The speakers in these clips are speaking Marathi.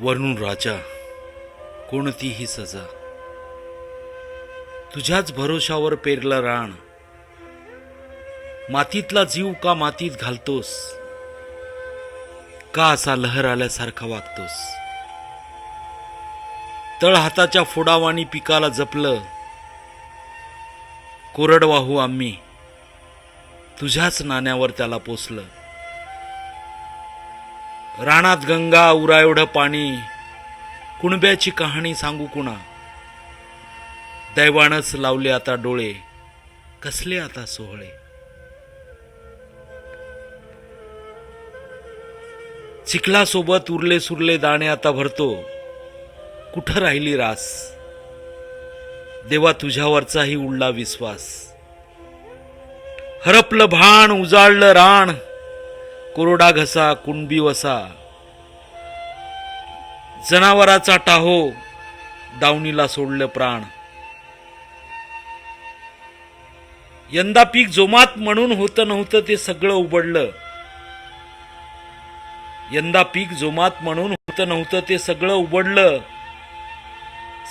वरून राजा कोणतीही सजा? तुझ्याच भरोशावर पेरला रान मातीतला जीव का मातीत घालतोस? का असा लहर आल्यासारखा वागतोस? तळ हाताच्या फोडावानी पिकाला जपलं. कोरडवाहू आम्ही तुझ्याच नाण्यावर त्याला पोचलं रानात गंगा उरा एवढं पाणी. कुणब्याची कहाणी सांगू कुणा? दैवानच लावले आता डोळे. कसले आता सोहळे? चिखलासोबत उरले सुरले दाणे आता भरतो. कुठं राहिली रास? देवा तुझ्यावरचाही उडला विश्वास. हरपलं भाण उजाळलं राण कोरडा घसा कुणबी वसा. जनावराचा टाहो दावणीला सोडलं प्राण. यंदा पीक जोमात म्हणून होतं नव्हतं ते सगळं उबडलं. यंदा पीक जोमात म्हणून होतं नव्हतं ते सगळं उबडलं.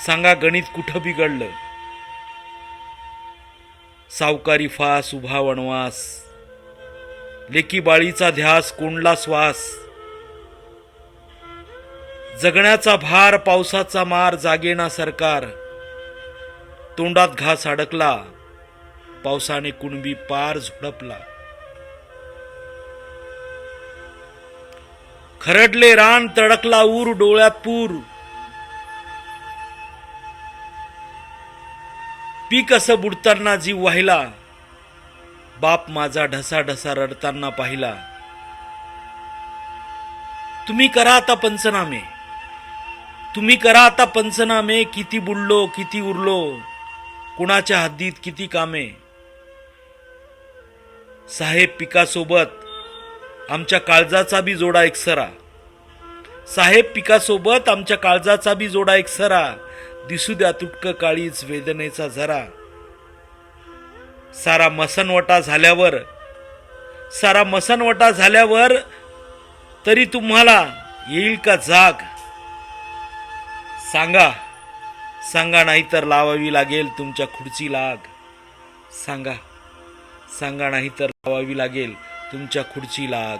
सांगा गणित कुठं बिघडलं? सावकारी फास उभा वनवास. लेकी बाळीचा ध्यास कोंडला श्वास. जगण्याचा भार पावसाचा मार जागेना सरकार. तोंडात घास अडकला पावसाने कुणबी पार झोडपला. खरडले रान तडकला ऊर डोळ्यात पूर. पीक असं बुडताना जीव वाहिला बाप माझा ढसा ढसा रडताना पाहिला. तुम्ही करा आता पंचनामे. तुम्ही करा आता पंचनामे किती बुडलो किती उरलो कुणाच्या हद्दीत किती कामे. साहेब पिकासोबत आमच्या काळजाचा बी जोडा एक सरा. साहेब पिकासोबत आमच्या काळजाचा बी जोडा एकसरा दिसू द्या तुटक काळीच वेदनेचा झरा. सारा मसनवटा झाल्यावर सारा मसनवटा झाल्यावर तरी तुम्हाला येईल का जाग? सांगा. सांगा नाहीतर लावावी लागेल तुमच्या खुर्ची लाग. सांगा. सांगा नाहीतर लावावी लागेल तुमच्या खुर्ची लाग.